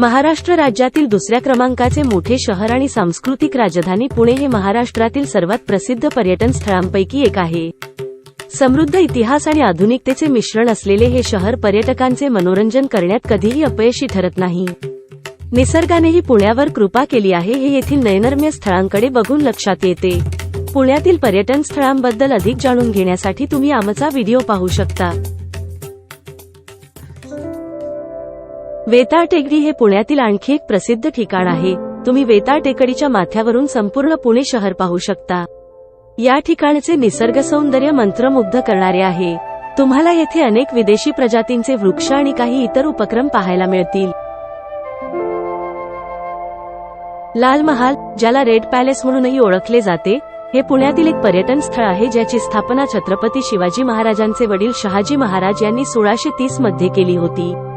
महाराष्ट्र राज्यातील दुसऱ्या क्रमांकाचे मोठे शहर आणि सांस्कृतिक राजधानी पुणे हे महाराष्ट्रातील सर्वात प्रसिद्ध पर्यटन स्थळांपैकी एक आहे. समृद्ध इतिहास आणि आधुनिकतेचे मिश्रण असलेले हे शहर पर्यटकांचे मनोरंजन करण्यात कधीही अपयशी ठरत नाही. निसर्गानेही पुण्यावर कृपा केली आहे हे येथील नयनरम्य स्थळांकडे बघून लक्षात येते. पुण्यातील पर्यटन स्थळांबद्दल अधिक जाणून घेण्यासाठी तुम्ही आमचा व्हिडिओ पाहू शकता. वेताळ टेकडी हे पुण्यातील आणखी एक प्रसिद्ध ठिकाण आहे. तुम्ही वेताळ टेकडीच्या माथ्यावरून संपूर्ण पुणे शहर पाहू शकता. या ठिकाणचे निसर्ग सौंदर्य मंत्रमुग्ध करणारे आहे. तुम्हाला येथे अनेक विदेशी प्रजातींचे वृक्ष आणि काही इतर उपक्रम पाहायला मिळतील. लाल महाल ज्याला रेड पॅलेस म्हणूनही ओळखले जाते हे पुण्यातील एक पर्यटन स्थळ आहे ज्याची स्थापना छत्रपती शिवाजी महाराजांचे वडील शहाजी महाराज यांनी सोळाशे तीसमध्ये केली होती.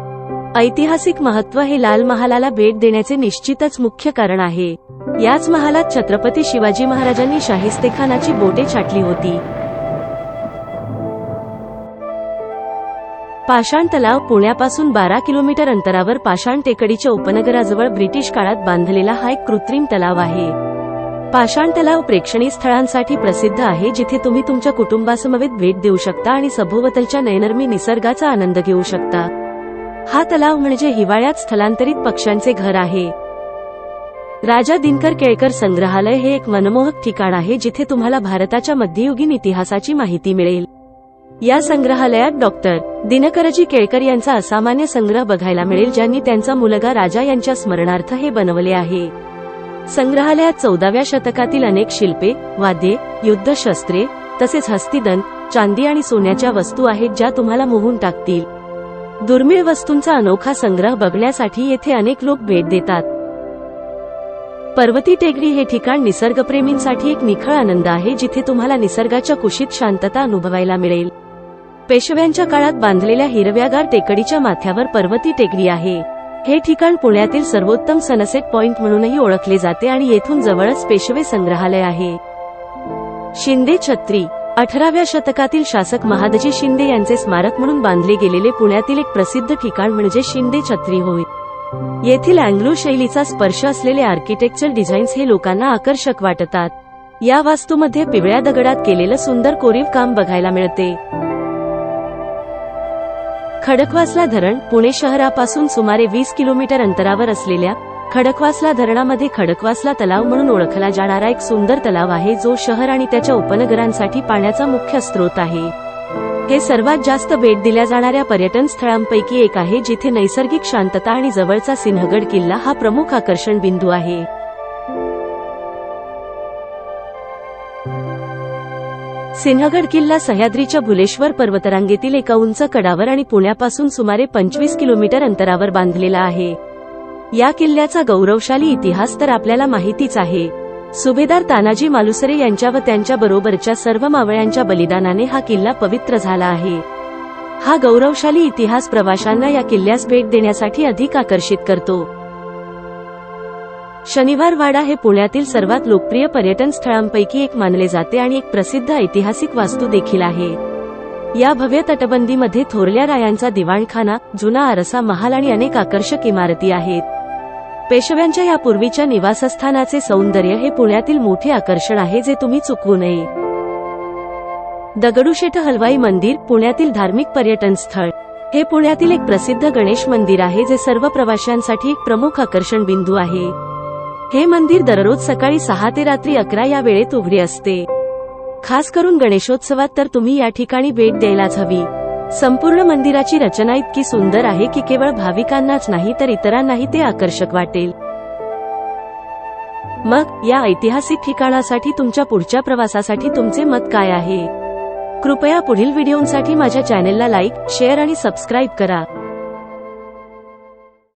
ऐतिहासिक महत्त्व हे लाल महालाला भेट देण्याचे निश्चितच मुख्य कारण आहे. याच महालात छत्रपती शिवाजी महाराजांनी शाहिस्तेखानाची बोटे छाटली होती. पाषाण तलाव पुण्यापासून बारा किलोमीटर अंतरावर पाषाण टेकडीच्या उपनगराजवळ ब्रिटिश काळात बांधलेला हा एक कृत्रिम तलाव आहे. पाषाण तलाव प्रेक्षणीय स्थळांसाठी प्रसिद्ध आहे जिथे तुम्ही तुमच्या कुटुंबासमवेत भेट देऊ शकता आणि सभोवतालच्या नयनरमी निसर्गाचा आनंद घेऊ शकता. हा तलाव म्हणजे हिवाळ्यात स्थलांतरित पक्ष्यांचे घर आहे. राजा दिनकर केळकर संग्रहालय हे एक मनमोहक ठिकाण आहे जिथे तुम्हाला भारताच्या मध्ययुगीन इतिहासाची माहिती मिळेल. या संग्रहालयात डॉक्टर दिनकरजी केळकर यांचा असामान्य संग्रह बघायला मिळेल ज्यांनी त्यांचा मुलगा राजा यांच्या स्मरणार्थ हे बनवले आहे. संग्रहालयात चौदाव्या शतकातील अनेक शिल्पे वाद्ये युद्धशस्त्रे तसेच हस्तिदंत चांदी आणि सोन्याच्या वस्तू आहेत ज्या तुम्हाला मोहून टाकतील. दुर्मिळ वस्तूंचा अनोखा संग्रह बघण्यासाठी येथे अनेक लोक भेट देतात. पर्वती टेकडी हे ठिकाण निसर्गप्रेमींसाठी एक निखळ आनंद आहे जिथे तुम्हाला निसर्गाच्या कुशीत शांतता अनुभवायला मिळेल. पेशव्यांच्या काळात बांधलेल्या हिरव्यागार टेकडीच्या माथ्यावर पर्वती टेकडी आहे. हे ठिकाण पुण्यातील सर्वोत्तम सनसेट पॉइंट म्हणूनही ओळखले जाते आणि येथून जवळच पेशवे संग्रहालय आहे. शिंदे छत्री अठराव्या शतकातील शासक महादजी शिंदे यांचे स्मारक म्हणून बांधले गेलेले पुण्यातील एक प्रसिद्ध ठिकाण म्हणजे शिंदे छत्री होय. येथील अँग्लो शैलीचा स्पर्श असलेले आर्किटेक्चर डिझाईन्स हे लोकांना आकर्षक वाटतात. या वास्तूमध्ये पिवळ्या दगडात केलेलं सुंदर कोरीव काम बघायला मिळते. खडकवासला धरण पुणे शहरापासून सुमारे वीस किलोमीटर अंतरावर असलेल्या खडकवासला धरणामध्ये खडकवासला तलाव म्हणून ओळखला जाणारा एक सुंदर तलाव आहे जो शहर आणि त्याच्या उपनगरांसाठी पाण्याचा मुख्य स्रोत आहे. हे सर्वात जास्त भेट दिल्या जाणाऱ्या पर्यटन स्थळांपैकी एक आहे जिथे नैसर्गिक शांतता आणि जवळचा सिंहगड किल्ला हा प्रमुख आकर्षण बिंदू आहे. सिंहगड किल्ला सह्याद्रीच्या भुलेश्वर पर्वतरांगेतील एका उंच कडावर आणि पुण्यापासून सुमारे पंचवीस किलोमीटर अंतरावर बांधलेला आहे. या किल्ल्याचा गौरवशाली इतिहास तर आपल्याला माहितीच आहे. सुभेदार तानाजी मालुसरे यांच्या व त्यांच्या बरोबरच्या सर्व मावळ्यांच्या बलिदानाने हा किल्ला पवित्र झाला आहे. हा गौरवशाली इतिहास प्रवाशांना या किल्ल्यास भेट देण्यासाठी अधिक आकर्षित करतो. शनिवार वाडा हे पुण्यातील सर्वात लोकप्रिय पर्यटन स्थळांपैकी एक मानले जाते आणि एक प्रसिद्ध ऐतिहासिक वास्तू देखील आहे. या भव्य तटबंदीमध्ये थोरल्या रायांचा दिवाणखाना जुना आरसा महाल आणि अनेक आकर्षक इमारती आहेत. पेशव्यांच्या या पूर्वीच्या निवासस्थानाचे सौंदर्य हे पुण्यातील मोठे आकर्षण आहे जे तुम्ही चुकवू नये. दगडूशेठ हलवाई मंदिर पुण्यातील धार्मिक पर्यटन स्थळ. हे पुण्यातील एक प्रसिद्ध गणेश मंदिर आहे जे सर्व प्रवाशांसाठी एक प्रमुख आकर्षण बिंदू आहे. हे मंदिर दररोज सकाळी सहा ते रात्री अकरा या वेळेत उघडे असते. खास करून गणेशोत्सवात तर तुम्ही या ठिकाणी भेट द्यायलाच हवी. संपूर्ण मंदिराची रचना इतकी सुंदर आहे की केवळ भाविकांनाच नाही तर इतरांनाही ते आकर्षक वाटेल. मग या ऐतिहासिक ठिकाणासाठी तुमच्या पुढच्या प्रवासासाठी तुमचे मत काय आहे? कृपया पुढील व्हिडिओंसाठी माझ्या चॅनेलला लाईक शेअर आणि सबस्क्राईब करा.